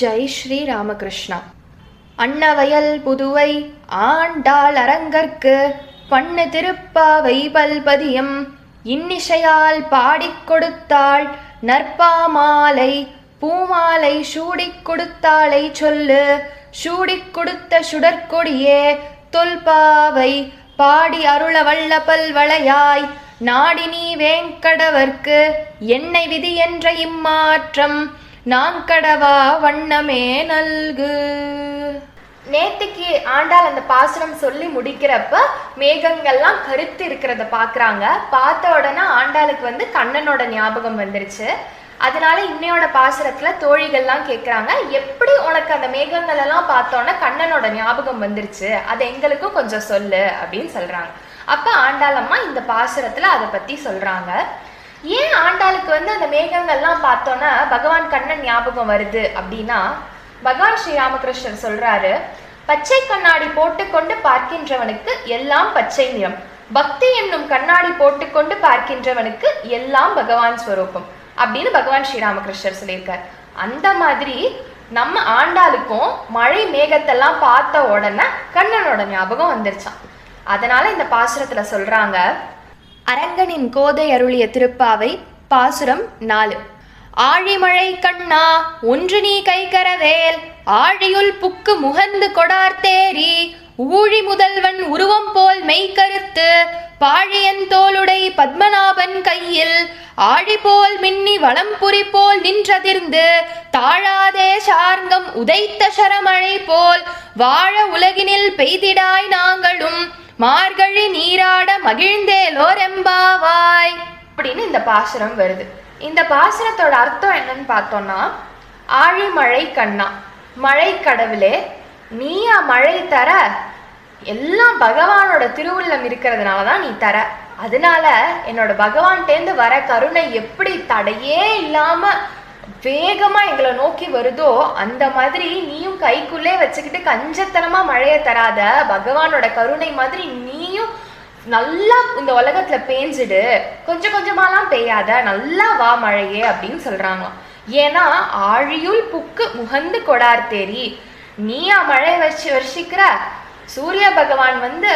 ஜெய் ஸ்ரீ ராமகிருஷ்ணா. அன்னவயல் புதுவை ஆண்டாள் அரங்கற்கு பண்ணு திருப்பாவை பல்பதியம். இன்னிசையால் பாடிக் கொடுத்தாள் நற்பாமாலை பூமாலை சூடிக் கொடுத்தாளை சொல்லு. சூடிக் கொடுத்த சுடற்கொடியே தொல்பாவை பாடி அருள வல்ல பல்வளையாய். நாடினி வேங்கடவர்க்கு என்னை விதி என்ற இம்மாற்றம். நான் கடவா வண்ணமே நல்கு. நேத்துக்கு ஆண்டாள் அந்த பாசுரம் சொல்லி முடிக்கிறப்ப மேகங்கள்லாம் கருத்து இருக்கிறத பார்க்குறாங்க பார்த்த உடனே ஆண்டாளுக்கு வந்து கண்ணனோட ஞாபகம் வந்துருச்சு. அதனால இன்னையோட பாசுரத்துல தோழிகள்லாம் கேட்குறாங்க எப்படி உனக்கு அந்த மேகங்கள் எல்லாம் பார்த்தோன்னே கண்ணனோட ஞாபகம் வந்துருச்சு? அதை எங்களுக்கும் கொஞ்சம் சொல்லு அப்படின்னு சொல்றாங்க. அப்ப ஆண்டாளம்மா இந்த பாசுரத்துல அதை பத்தி சொல்றாங்க. ஏன் ஆண்டாளுக்கு வந்து அந்த மேகங்கள்லாம் பார்த்தோன்னா பகவான் கண்ணன் ஞாபகம் வருது அப்படின்னா பகவான் ஸ்ரீராமகிருஷ்ணர் சொல்றாரு பச்சை கண்ணாடி போட்டுக்கொண்டு பார்க்கின்றவனுக்கு எல்லாம் பச்சை நிறம். பக்தி என்னும் கண்ணாடி போட்டுக்கொண்டு பார்க்கின்றவனுக்கு எல்லாம் பகவான் ஸ்வரூபம் அப்படின்னு பகவான் ஸ்ரீராமகிருஷ்ணர் சொல்லியிருக்கார். அந்த மாதிரி நம்ம ஆண்டாளுக்கும் மழை மேகத்தெல்லாம் பார்த்த உடனே கண்ணனோட ஞாபகம் வந்துருச்சான் அதனால இந்த பாசுரத்துல சொல்றாங்க அரங்கனின் கோதை அருளிய திருப்பாவை பாசுரம் நாலு. ஆழிமழை கண்ணா ஒன்று நீ கைகரவேல் ஆழியுள் புக்கு முகந்து கொடார்த்தேரி ஊழி முதல்வன் உருவம் போல் மெய்கருத்து பாழியன் தோளுடை பத்மநாபன் கையில் ஆழி போல் மின்னி வளம்புரி போல் நின்றதிர்ந்து தாழாதே சார்ந்தம் உதைத்த சரமழை போல் வாழ உலகினில் பெய்திடாய் நாங்களும் மார்கழி நீராட மகிழ்ந்தேலோர் எம்பாவாய் அப்படின்னு இந்த பாசுரம் வருது. இந்த பாசுரத்தோட அர்த்தம் என்னன்னு பார்த்தோம்னா ஆழிமழை கண்ணா. மழை கடவுளே நீயா மழை தர. எல்லாம் பகவானோட திருவுள்ளம் இருக்கிறதுனால தான் நீ தர. அதனால என்னோட பகவான்கிட்டேருந்து வர கருணை எப்படி தடையே இல்லாமல் வேகமா எங்களை நோக்கி வருதோ அந்த மாதிரி நீயும் கைக்குள்ளே வச்சுக்கிட்டு கஞ்சத்தனமா மழைய தராத பகவானோட கருணை மாதிரி நீயும் நல்லா இந்த உலகத்துல பேஞ்சிடு கொஞ்சம் கொஞ்சமாலாம் பெய்யாத நல்லா வா மழையே அப்படின்னு சொல்றாங்களாம். ஏன்னா ஆழியுள் புக்கு முகந்து கொடார் தேரி நீயா மழை வச்சு வருஷிக்கிற சூரிய பகவான் வந்து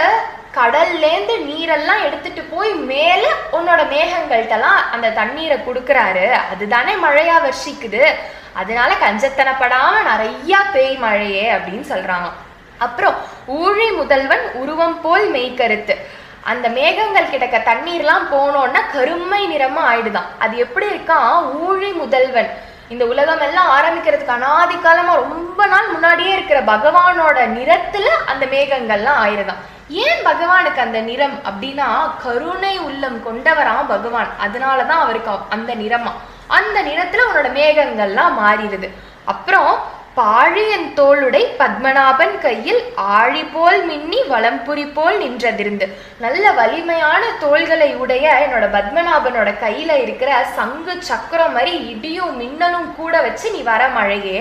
கடல்லேருந்து நீரெல்லாம் எடுத்துட்டு போய் மேலே உன்னோட மேகங்கள்ட்டலாம் அந்த தண்ணீரை கொடுக்குறாரு. அதுதானே மழையா வர்ஷிக்குது. அதனால கஞ்சத்தனப்படாம நிறைய பேய் மழையே அப்படின்னு சொல்றாங்க. அப்புறம் ஊழி முதல்வன் உருவம் போல் மெய்கருத்து அந்த மேகங்கள் கிட்டக்க தண்ணீர்லாம் போனோன்னா கருமை நிறமா ஆயிடுதான். அது எப்படி இருக்கான் ஊழி முதல்வன். இந்த உலகம் எல்லாம் ஆரம்பிக்கிறதுக்கு அனாதி காலமா ரொம்ப நாள் முன்னாடியே இருக்கிற பகவானோட நிறத்துல அந்த மேகங்கள்லாம் ஆயிருதான். ஏன் பகவானுக்கு அந்த நிறம் அப்படின்னா கருணை உள்ளம் கொண்டவராம் பகவான். அதனாலதான் அவருக்கு அந்த நிறமா. அந்த நிறத்துல உன்னோட மேகங்கள்லாம் மாறிடுது. அப்புறம் பாழியன் தோளுடை பத்மநாபன் கையில் ஆழி போல் மின்னி வளம்புரி போல் நின்றதிருந்து. நல்ல வலிமையான தோள்களை உடைய என்னோட பத்மநாபனோட கையில இருக்கிற சங்கு சக்கரம் மாதிரி இடியும் மின்னலும் கூட வச்சு நீ வர மழையே.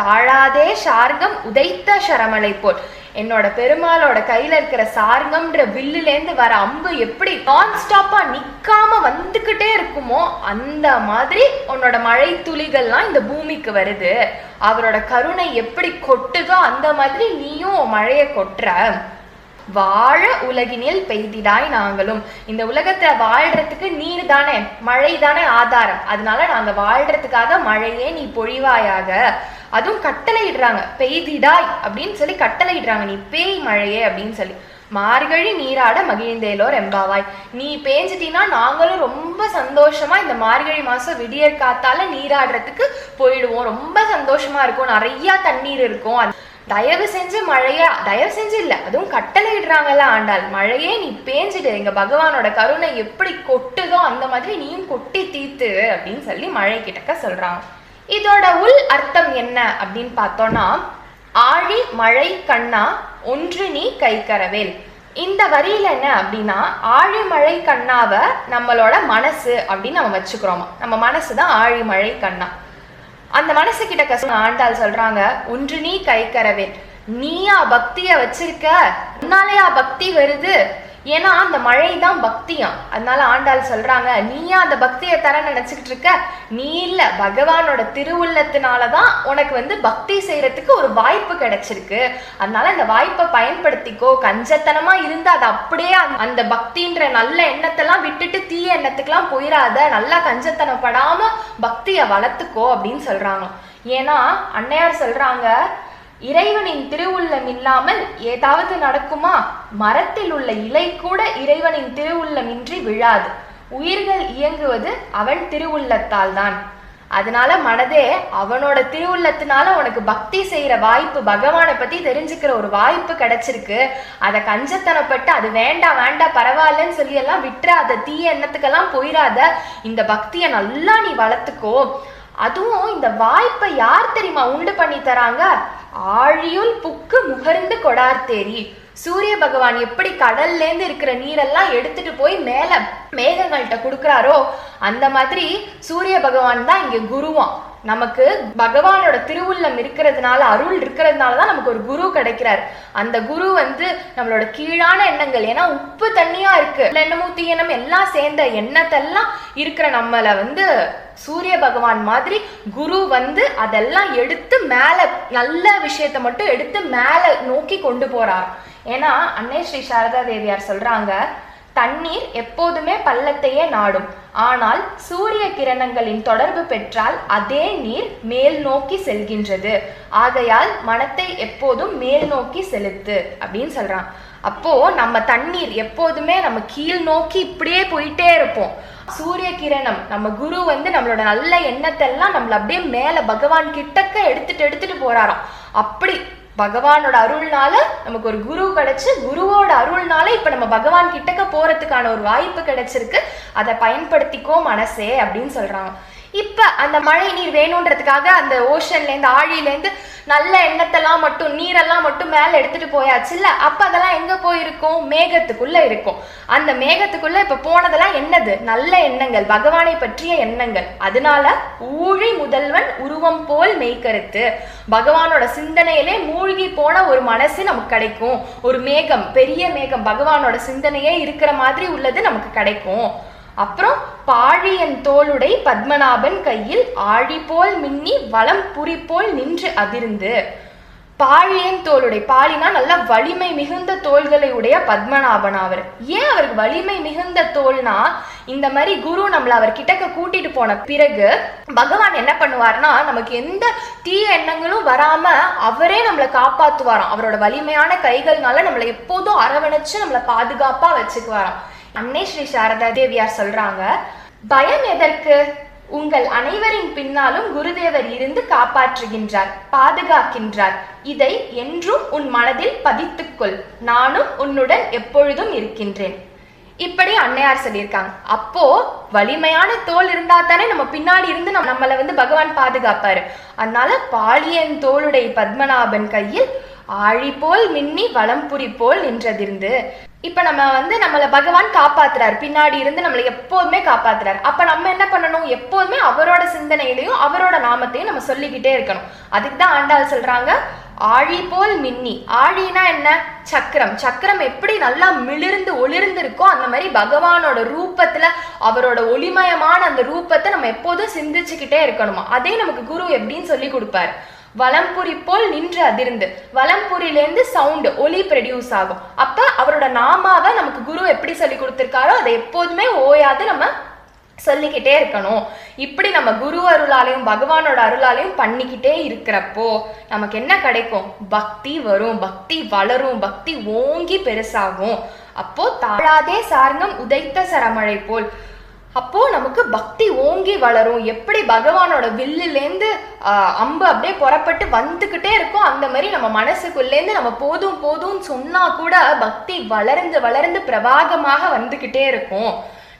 தாழாதே சார்கம் உதைத்த சரமலை போல். என்னோட பெருமாளோட கையில இருக்கிற சார்கம்ன்ற வில்லுலேருந்து வர அம்பு எப்படி நான் ஸ்டாப்பா நிக்காம வந்துகிட்டே இருக்குமோ அந்த மாதிரி உன்னோட மழை துளிகள்லாம் இந்த பூமிக்கு வருது. அவரோட கருணை எப்படி கொட்டுதோ அந்த மாதிரி நீயும் மழையை கொட்டுற. வாழ உலகினில் பெய்திடாய் நாங்களும். இந்த உலகத்துல வாழ்றதுக்கு நீர் தானே மழை தானே ஆதாரம். அதனால நாங்க வாழ்றதுக்காக மழையே நீ பொழிவாயாக. அதுவும் கட்டளையிடுறாங்க. பெய்திடாய் அப்படின்னு சொல்லி கட்டளையிடுறாங்க. நீ பேய் மழையே அப்படின்னு சொல்லி. மார்கழி நீராட மகிழ்ந்தேலோர் எம்பாவாய் நீ பேஞ்சிட்டினா நாங்களும் ரொம்ப சந்தோஷமா இந்த மார்கழி மாசம் விடியற் காத்தால நீராடுறதுக்கு போயிடுவோம். ரொம்ப சந்தோஷமா இருக்கும். நிறைய தண்ணீர் இருக்கும். தயவு செஞ்சு மழைய தயவு செஞ்சு இல்ல அதுவும் கட்டளை இடுறாங்கல்ல ஆண்டாள். மழையே நீ பேஞ்சிட்டு எங்க பகவானோட கருணை எப்படி கொட்டுதோ அந்த மாதிரி நீயும் கொட்டி தீத்து அப்படின்னு சொல்லி மழை கிட்டக்க சொல்றாங்க இதோட உள் அர்த்தம் என்ன அப்படின்னு பார்த்தோம்னா ஆழி மழை கண்ணா ஒன்று நீ கைக்கரவேல். இந்த வரியில என்ன அப்படின்னா ஆழிமழை கண்ணாவை நம்மளோட மனசு அப்படின்னு நம்ம வச்சுக்கிறோமா. நம்ம மனசு தான் ஆழிமழை கண்ணா. அந்த மனசு கிட்ட கச ஆண்டாள் சொல்றாங்க ஒன்று நீ கைக்கரவேல். நீயா பக்திய வச்சிருக்க. உன்னாலயா பக்தி வருது. ஏன்னா அந்த மழை தான் பக்தியாம். அதனால ஆண்டாள் சொல்றாங்க நீயா அந்த பக்தியை தர நினைச்சுக்கிட்டு இருக்க. நீ இல்ல பகவானோட திருவுள்ளத்தினால தான் உனக்கு வந்து பக்தி செய்யறதுக்கு ஒரு வாய்ப்பு கிடைச்சிருக்கு. அதனால அந்த வாய்ப்பை பயன்படுத்திக்கோ. கஞ்சத்தனமா இருந்து அதை அப்படியே அந்த- அந்த பக்தின்ற நல்ல எண்ணத்தெல்லாம் விட்டுட்டு தீய எண்ணத்துக்கெல்லாம் போயிடாத நல்லா கஞ்சத்தனப்படாம பக்தியை வளர்த்துக்கோ அப்படின்னு சொல்றாங்க ஏன்னா அன்னையார் சொல்றாங்க இறைவனின் திருவுள்ளம் இல்லாமல் ஏதாவது நடக்குமா? மரத்தில் உள்ள இலை கூட இறைவனின் திருவுள்ளமின்றி விழாது. உயிர்கள் இயங்குவது அவன் திருவுள்ளத்தால் தான் அதனால மனதே அவனோட திருவுள்ளத்தினால உனக்கு பக்தி செய்யற வாய்ப்பு பகவானை பத்தி தெரிஞ்சுக்கிற ஒரு வாய்ப்பு கிடைச்சிருக்கு. அதை கஞ்சத்தனப்பட்டு அது வேண்டாம் வேண்டாம் பரவாயில்லன்னு சொல்லி எல்லாம் விட்டுறாத தீய எண்ணத்துக்கெல்லாம் போயிடாத இந்த பக்தியை நல்லா நீ வளர்த்துக்கோ. அதுவும் இந்த வாய்ப்பை யார் தெரியுமா உண்டு பண்ணி தராங்க? ஆழியுள் புக்கு முகர்ந்து கொடார் தேரி சூரிய பகவான் எப்படி கடல்ல இருந்து இருக்கிற நீரெல்லாம் எடுத்துட்டு போய் மேல மேகங்கள்கிட்ட கொடுக்கறாரோ அந்த மாதிரி சூரிய பகவான் தான் இங்க குருவான் நமக்கு பகவானோட திருவுள்ளம் இருக்கிறதுனால அருள் இருக்கிறதுனால தான் நமக்கு ஒரு குரு கிடைக்கிறார். அந்த குரு வந்து நம்மளோட கீழான எண்ணங்கள் ஏன்னா உப்பு தண்ணியா இருக்கு. எண்ணமும் தீயனம் எல்லாம் சேர்ந்த எண்ணத்தெல்லாம் இருக்கிற நம்மளை வந்து சூரிய பகவான் மாதிரி குரு வந்து அதெல்லாம் எடுத்து மேல நல்ல விஷயத்த மட்டும் எடுத்து மேல நோக்கி கொண்டு போறார். ஏன்னா அன்னை ஸ்ரீ சாரதா தேவியார் சொல்றாங்க தண்ணீர் எப்போதுமே பள்ளத்தையே நாடும். ஆனால் சூரிய கிரணங்களின் தொடர்பு பெற்றால் அதே நீர் மேல் நோக்கி செல்கின்றது. ஆகையால் மனத்தை எப்போதும் மேல் நோக்கி செலுத்து. அப்படின்னு சொல்றான். அப்போது நம்ம தண்ணீர் எப்போதுமே நம்ம கீழ் நோக்கி இப்படியே போயிட்டே இருப்போம். சூரிய கிரணம் நம்ம குரு வந்து நம்மளோட நல்ல எண்ணத்தெல்லாம் நம்மள அப்படியே மேலே பகவான் கிட்டக்க எடுத்துட்டு எடுத்துட்டு போறாராம். அப்படி பகவானோட அருள்னால நமக்கு ஒரு குரு கிடைச்சு குருவோட அருள்னால இப்ப நம்ம பகவான் கிட்டக்க போறதுக்கான ஒரு வாய்ப்பு கிடைச்சிருக்கு. அதை பயன்படுத்திக்கோ மனசே அப்படின்னு சொல்றாங்க. இப்ப அந்த மழை நீர் வேணுன்றதுக்காக அந்த ஓஷன்ல இருந்து ஆழியில இருந்து நல்ல எண்ணத்தெல்லாம் மட்டும் நீரெல்லாம் மட்டும் மேல எடுத்துட்டு போயாச்சுல்ல அப்ப அதெல்லாம் எங்க போயிருக்கும்? மேகத்துக்குள்ள இருக்கும். அந்த மேகத்துக்குள்ள இப்ப போனதெல்லாம் என்னது? நல்ல எண்ணங்கள் பகவானை பற்றிய எண்ணங்கள். அதனால ஊழி முதல்வன் உருவம் போல் மெய்கருத்து பகவானோட சிந்தனையிலே மூழ்கி போன ஒரு மனசு நமக்கு கிடைக்கும். ஒரு மேகம் பெரிய மேகம் பகவானோட சிந்தனையே இருக்கிற மாதிரி உள்ளது நமக்கு கிடைக்கும். அப்புறம் பாழியன் தோளுடை பத்மநாபன் கையில் ஆழி போல் மின்னி வளம் புரி போல் நின்று அதிர்ந்து. பாழியன் தோளுடை பாலினா நல்ல வலிமை மிகுந்த தோள்களை உடைய பத்மநாபன் அவர். ஏன் அவருக்கு வலிமை மிகுந்த தோல்னா இந்த மாதிரி குரு நம்மளை அவர் கிட்டக்க கூட்டிட்டு போன பிறகு பகவான் என்ன பண்ணுவார்னா நமக்கு எந்த தீய எண்ணங்களும் வராம அவரே நம்மளை காப்பாத்துவாராம். அவரோட வலிமையான கைகள்னால நம்மளை எப்போதும் அரவணைச்சு நம்மளை பாதுகாப்பா வச்சுக்குவாராம். அன்னை ஸ்ரீ சாரதா தேவியார் சொல்றாங்க பயம் எதற்கு? உங்கள் அனைவரின் பின்னாலும் குருதேவர் இருந்து காப்பாற்றுகின்றார் பாதுகாக்கின்றார். இதை என்றும் உன் மனதில் பதித்துக்கொள். நானும் உன்னுடன் எப்பொழுதும் இருக்கின்றேன். இப்படி அன்னையார் சொல்லியிருக்காங்க. அப்போ வலிமையான தோல் இருந்தா தானே நம்ம பின்னாடி இருந்து நம்ம நம்மளை வந்து பகவான் பாதுகாப்பாரு. அதனால பாலியன் தோளுடைய பத்மநாபன் கையில் ஆழி போல் மின்னி வளம்புரி போல் நின்றதிருந்து இப்போ நம்ம வந்து நம்மளை பகவான் காப்பாத்துறாரு. பின்னாடி இருந்து நம்மளை எப்போதுமே காப்பாத்துறாரு. அப்போ நம்ம என்ன பண்ணணும்? எப்போதுமே அவரோட சிந்தனையிலையும் அவரோட நாமத்தையும் நம்ம சொல்லிக்கிட்டே இருக்கணும். அதுக்கு தான் ஆண்டாள் சொல்றாங்க ஆழி போல் மின்னி. ஆழினா என்ன? சக்கரம். சக்கரம் எப்படி நல்லா மிளிர்ந்து ஒளிர்ந்து இருக்கோ அந்த மாதிரி பகவானோட ரூபத்துல அவரோட ஒளிமயமான அந்த ரூபத்தை நம்ம எப்போதும் சிந்திச்சுக்கிட்டே இருக்கணுமா? அதே நமக்கு குரு எப்படின்னு சொல்லி கொடுப்பாரு. வலம்புரி போல் நின்று அதிர்ந்து. வலம்புரியிலேருந்து சவுண்டு ஒலி ப்ரொடியூஸ் ஆகும். அப்ப அவரோட நாமாவை நமக்கு குரு எப்படி சொல்லி கொடுத்துருக்காரோ அதை எப்போதுமே ஓயாது நம்ம சொல்லிக்கிட்டே இருக்கணும். இப்படி நம்ம குரு அருளாலையும் பகவானோட அருளாலையும் பண்ணிக்கிட்டே இருக்கிறப்போ நமக்கு என்ன கிடைக்கும்? பக்தி வரும் பக்தி வளரும் பக்தி ஓங்கி பெருசாகும். அப்போ தாழாதே சார்ந்தம் உதைத்த சரமழை போல் அப்போ நமக்கு பக்தி ஓங்கி வளரும். எப்படி பகவானோட வில்லுலேருந்து அம்பு அப்படியே புறப்பட்டு வந்துக்கிட்டே இருக்கும் அந்த மாதிரி நம்ம மனசுக்குள்ளேருந்து நம்ம போதும் போதும்னு சொன்னா கூட பக்தி வளர்ந்து வளர்ந்து பிரவாகமாக வந்துக்கிட்டே இருக்கும்.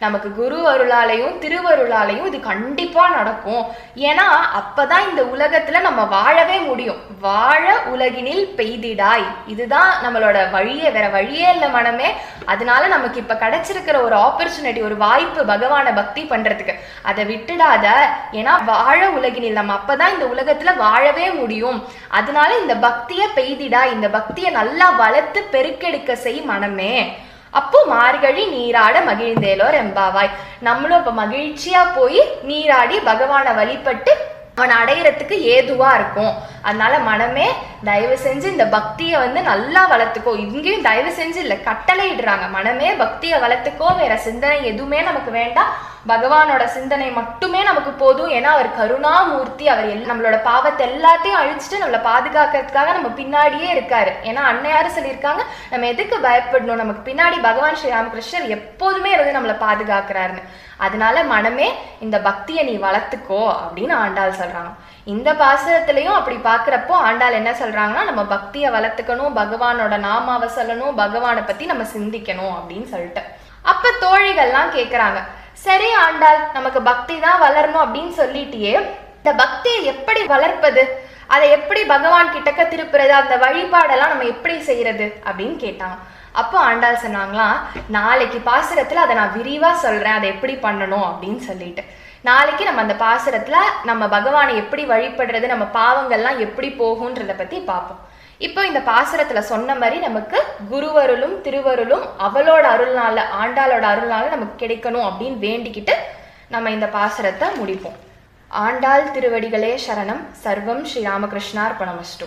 நமக்கு குரு அருளாலையும் திருவருளாலையும் இது கண்டிப்பா நடக்கும். ஏன்னா அப்பதான் இந்த உலகத்துல நம்ம வாழவே முடியும். வாழ உலகினில் பெய்திடாய். இதுதான் நம்மளோட வழியே வேற வழியே இல்லை மனமே. அதனால நமக்கு இப்ப கிடைச்சிருக்கிற ஒரு ஆப்பர்ச்சுனிட்டி ஒரு வாய்ப்பு பகவானை பக்தி பண்றதுக்கு. அதை விட்டுடாத. ஏன்னா வாழ உலகினில் நம்ம அப்பதான் இந்த உலகத்துல வாழவே முடியும். அதனால இந்த பக்தியை பெய்திடா இந்த பக்தியை நல்லா வளர்த்து பெருக்கெடுக்க செய் மனமே. அப்போ மார்கழி நீராட மகிழ்ந்தேலோ ரெம்பாவாய் நம்மளும் இப்ப மகிழ்ச்சியா போய் நீராடி பகவானை வழிபட்டு அவன் அடையிறதுக்கு ஏதுவா இருக்கும் அதனால மனமே தயவு செஞ்சு இந்த பக்தியை வந்து நல்லா வளர்த்துக்கோ இங்கேயும் தயவு செஞ்சு இல்லை கட்டளை இடுறாங்க மனமே பக்தியை வளர்த்துக்கோ வேற சிந்தனை எதுவுமே நமக்கு வேண்டாம் பகவானோட சிந்தனை மட்டுமே நமக்கு போதும். ஏன்னா அவர் கருணாமூர்த்தி. அவர் எல் நம்மளோட பாவத்தை எல்லாத்தையும் அழிச்சிட்டு நம்மளை பாதுகாக்கிறதுக்காக நம்ம பின்னாடியே இருக்காரு. ஏன்னா அன்னையாரும் சொல்லியிருக்காங்க நம்ம எதுக்கு பயப்படணும்? நமக்கு பின்னாடி பகவான் ஸ்ரீ ராமகிருஷ்ணர் எப்போதுமே இருந்து நம்மளை பாதுகாக்கிறாருன்னு. அதனால மனமே இந்த பக்தியை நீ வளர்த்துக்கோ அப்படின்னு ஆண்டாள் சொல்றாங்க. இந்த பாசுரத்திலையும் அப்படி பார்க்குறப்போ ஆண்டாள் என்ன சொல்றாங்கன்னா நம்ம பக்தியை வளர்த்துக்கணும் பகவானோட நாமாவை சொல்லணும் பகவானை பத்தி நம்ம சிந்திக்கணும் அப்படின்னு சொல்லிட்டு. அப்ப தோழிகள்லாம் கேட்குறாங்க சரி ஆண்டாள் நமக்கு பக்தி தான் வளரணும் அப்படின்னு சொல்லிட்டியே. இந்த பக்தியை எப்படி வளர்ப்பது? அதை எப்படி பகவான் கிட்டக்க திருப்புறது அந்த வழிபாடெல்லாம் நம்ம எப்படி செய்யறது அப்படின்னு கேட்டாங்க அப்போ ஆண்டாள் சொன்னாங்களாம் நாளைக்கு பாசுரத்துல அதை நான் விரிவா சொல்றேன். அதை எப்படி பண்ணணும்? அப்படின்னு சொல்லிட்டு. நாளைக்கு நம்ம அந்த பாசுரத்துல நம்ம பகவானை எப்படி வழிபடுறது நம்ம பாவங்கள்லாம் எப்படி போகுன்றத பத்தி பார்ப்போம். இப்போ இந்த பாசுரத்துல சொன்ன மாதிரி நமக்கு குருவருளும் திருவருளும் அவளோட அருள்னால ஆண்டாளோட அருள்னால நமக்கு கிடைக்கணும் அப்படின்னு வேண்டிக்கிட்டு நம்ம இந்த பாசுரத்தை முடிப்போம். ஆண்டாள் திருவடிகளே சரணம். சர்வம் ஸ்ரீ ராமகிருஷ்ணார்பணமஸ்து.